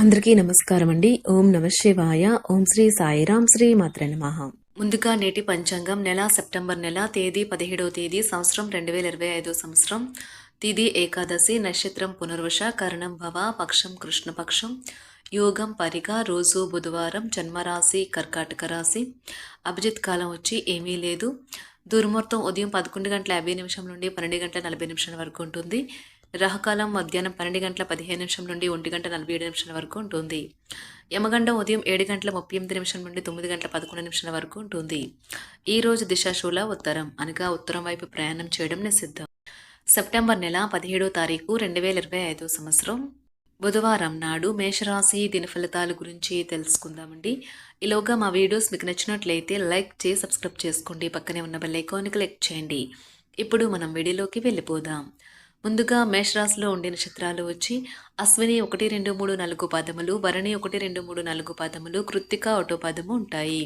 అందరికీ నమస్కారం అండి ఓం నమ శివాయ. ఓం శ్రీ సాయిరాం శ్రీ మాత్ర నమః. ముందుగా నేటి పంచాంగం నెల సెప్టెంబర్ నెల తేదీ పదిహేడవ తేదీ సంవత్సరం రెండు వేల ఇరవై ఐదో సంవత్సరం. తిది ఏకాదశి నక్షత్రం పునర్వశ కరణం భవ పక్షం కృష్ణపక్షం. యోగం పరిగ రోజు బుధవారం జన్మరాశి కర్కాటక రాశి. అభిజిత్ కాలం వచ్చి ఏమీ లేదు. దుర్ముహూర్తం ఉదయం పదకొండు గంటల యాభై నిమిషం నుండి పన్నెండు గంటల నలభై నిమిషాల వరకు ఉంటుంది. రహకాలం మధ్యాహ్నం పన్నెండు గంటల పదిహేను నిమిషం నుండి ఒంటి గంట నలభై ఏడు నిమిషాల వరకు ఉంటుంది. యమగండం ఉదయం ఏడు గంటల ముప్పై ఎనిమిది నిమిషం నుండి తొమ్మిది గంటల పదకొండు నిమిషాల వరకు ఉంటుంది. ఈ రోజు దిశాశూల ఉత్తరం. అనగా ఉత్తరం వైపు ప్రయాణం చేయడం నిషిద్ధం. సెప్టెంబర్ నెల పదిహేడో తారీఖు రెండు వేల ఇరవై ఐదో సంవత్సరం. బుధవారం నాడు మేషరాశి దిన ఫలితాల గురించి తెలుసుకుందామండి. ఈలోగా మా వీడియోస్ మీకు నచ్చినట్లయితే లైక్ చేసి సబ్స్క్రైబ్ చేసుకోండి. పక్కనే ఉన్న బెల్ ఐకాన్ క్లిక్ చేయండి. ఇప్పుడు మనం వీడియోలోకి వెళ్ళిపోదాం. ముందుగా మేషరాశిలో ఉండే నక్షత్రాలు వచ్చి అశ్విని ఒకటి రెండు మూడు నాలుగు పాదములు భరణి ఒకటి రెండు మూడు నాలుగు పాదములు కృత్తిక ఒకటో పాదము ఉంటాయి.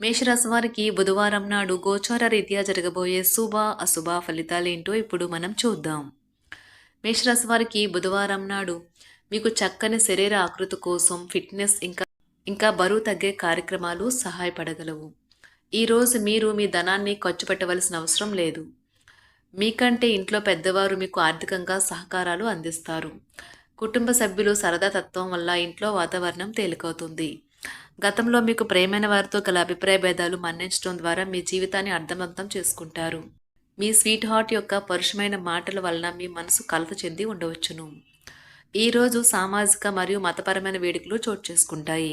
మేషరాశి వారికి బుధవారం నాడు గోచార రీత్యా జరగబోయే శుభ అశుభ ఫలితాలేంటో ఇప్పుడు మనం చూద్దాం. మేషరాశి వారికి బుధవారం నాడు మీకు చక్కని శరీర ఆకృతి కోసం ఫిట్నెస్ ఇంకా ఇంకా బరువు తగ్గే కార్యక్రమాలు సహాయపడగలవు. ఈరోజు మీరు మీ ధనాన్ని ఖర్చు పెట్టవలసిన అవసరం లేదు. మీకంటే ఇంట్లో పెద్దవారు మీకు ఆర్థికంగా సహకారాలు అందిస్తారు. కుటుంబ సభ్యులు సరదా తత్వం వల్ల ఇంట్లో వాతావరణం తేలికవుతుంది. గతంలో మీకు ప్రేమైన వారితో గల అభిప్రాయ భేదాలు మన్నించడం ద్వారా మీ జీవితాన్ని అర్థవంతం చేసుకుంటారు. మీ స్వీట్ హార్ట్ యొక్క పరుషమైన మాటల వలన మీ మనసు కలత చెంది ఉండవచ్చును. ఈరోజు సామాజిక మరియు మతపరమైన వేడుకలు చోటు చేసుకుంటాయి.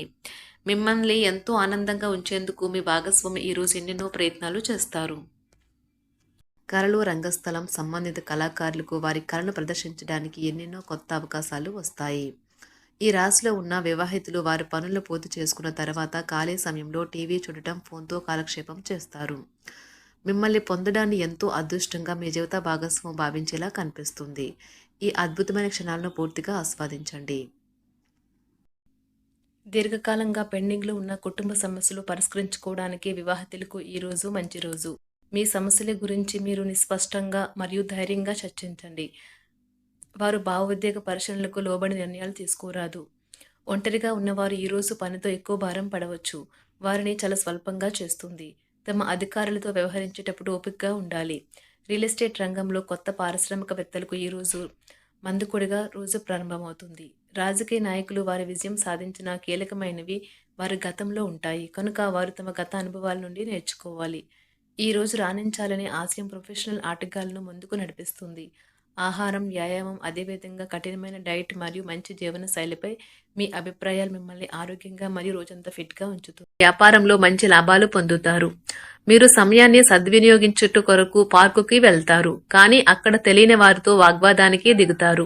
మిమ్మల్ని ఎంతో ఆనందంగా ఉంచేందుకు మీ భాగస్వామి ఈరోజు ఎన్నెన్నో ప్రయత్నాలు చేస్తారు. కళలు రంగస్థలం సంబంధిత కళాకారులకు వారి కళను ప్రదర్శించడానికి ఎన్నెన్నో కొత్త అవకాశాలు వస్తాయి. ఈ రాశిలో ఉన్న వివాహితులు వారి పనులు పూర్తి చేసుకున్న తర్వాత ఖాళీ సమయంలో టీవీ చూడటం ఫోన్తో కాలక్షేపం చేస్తారు. మిమ్మల్ని పొందడాన్ని ఎంతో అదృష్టంగా మీ జీవిత భాగస్వామి భావించేలా కనిపిస్తుంది. ఈ అద్భుతమైన క్షణాలను పూర్తిగా ఆస్వాదించండి. దీర్ఘకాలంగా పెండింగ్లో ఉన్న కుటుంబ సమస్యలు పరిష్కరించుకోవడానికి వివాహితులకు ఈరోజు మంచి రోజు. మీ సమస్యల గురించి మీరు నిస్పష్టంగా మరియు ధైర్యంగా చర్చించండి. వారు భావోద్వేగ పరిశీలనలకు లోబడి నిర్ణయాలు తీసుకోరాదు. ఒంటరిగా ఉన్నవారు ఈరోజు పనితో ఎక్కువ భారం పడవచ్చు. వారిని చాలా స్వల్పంగా చేస్తుంది. తమ అధికారులతో వ్యవహరించేటప్పుడు ఓపికగా ఉండాలి. రియల్ ఎస్టేట్ రంగంలో కొత్త పారిశ్రామికవేత్తలకు ఈరోజు మందుకొడిగా రోజు ప్రారంభమవుతుంది. రాజకీయ నాయకులు వారి విజయం సాధించిన కీలకమైనవి వారి గతంలో ఉంటాయి. కనుక వారు తమ గత అనుభవాల నుండి నేర్చుకోవాలి. ఈ రోజు రాణించాలనే ఆశయం ప్రొఫెషనల్ ఆటగాళ్ళను ముందుకు నడిపిస్తుంది. ఆహారం వ్యాయామం అదేవిధంగా కఠినమైన డైట్ మరియు మంచి జీవన శైలిపై మీ అభిప్రాయాలు మిమ్మల్ని ఆరోగ్యంగా మరియు రోజంతా ఫిట్గా ఉంచుతుంది వ్యాపారంలో మంచి లాభాలు పొందుతారు. మీరు సమయాన్ని సద్వినియోగించుట కొరకు పార్కుకి వెళ్తారు. కానీ అక్కడ తెలియని వారితో వాగ్వాదానికి దిగుతారు.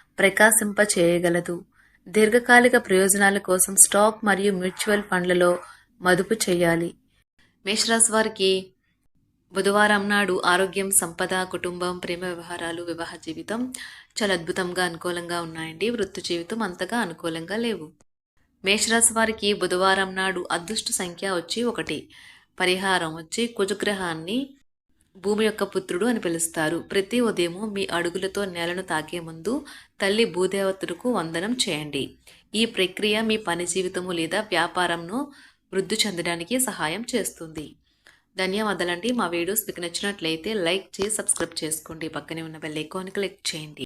ప్రకాశింప చేయగలదు దీర్ఘకాలిక ప్రయోజనాల కోసం స్టాక్ మరియు మ్యూచువల్ ఫండ్లలో మదుపు చేయాలి. మేషరాశి వారికి బుధవారం నాడు ఆరోగ్యం సంపద కుటుంబం ప్రేమ వ్యవహారాలు వివాహ జీవితం చాలా అద్భుతంగా అనుకూలంగా ఉన్నాయండి. వృత్తి జీవితం అంతగా అనుకూలంగా లేవు. మేషరాశి వారికి బుధవారం నాడు అదృష్ట సంఖ్య వచ్చి ఒకటి. పరిహారం వచ్చి కుజగ్రహాన్ని భూమి యొక్క పుత్రుడు అని పిలుస్తారు. ప్రతి ఉదయము మీ అడుగులతో నేలను తాకే ముందు తల్లి భూదేవతలకు వందనం చేయండి. ఈ ప్రక్రియ మీ పని జీవితము లేదా వ్యాపారంను వృద్ధి చెందడానికి సహాయం చేస్తుంది. ధన్యవాదాలండి. మా వీడియోస్ మీకు నచ్చినట్లయితే లైక్ చేసి సబ్స్క్రైబ్ చేసుకోండి. పక్కనే ఉన్న బెల్ ఐకాన్ క్లిక్ చేయండి.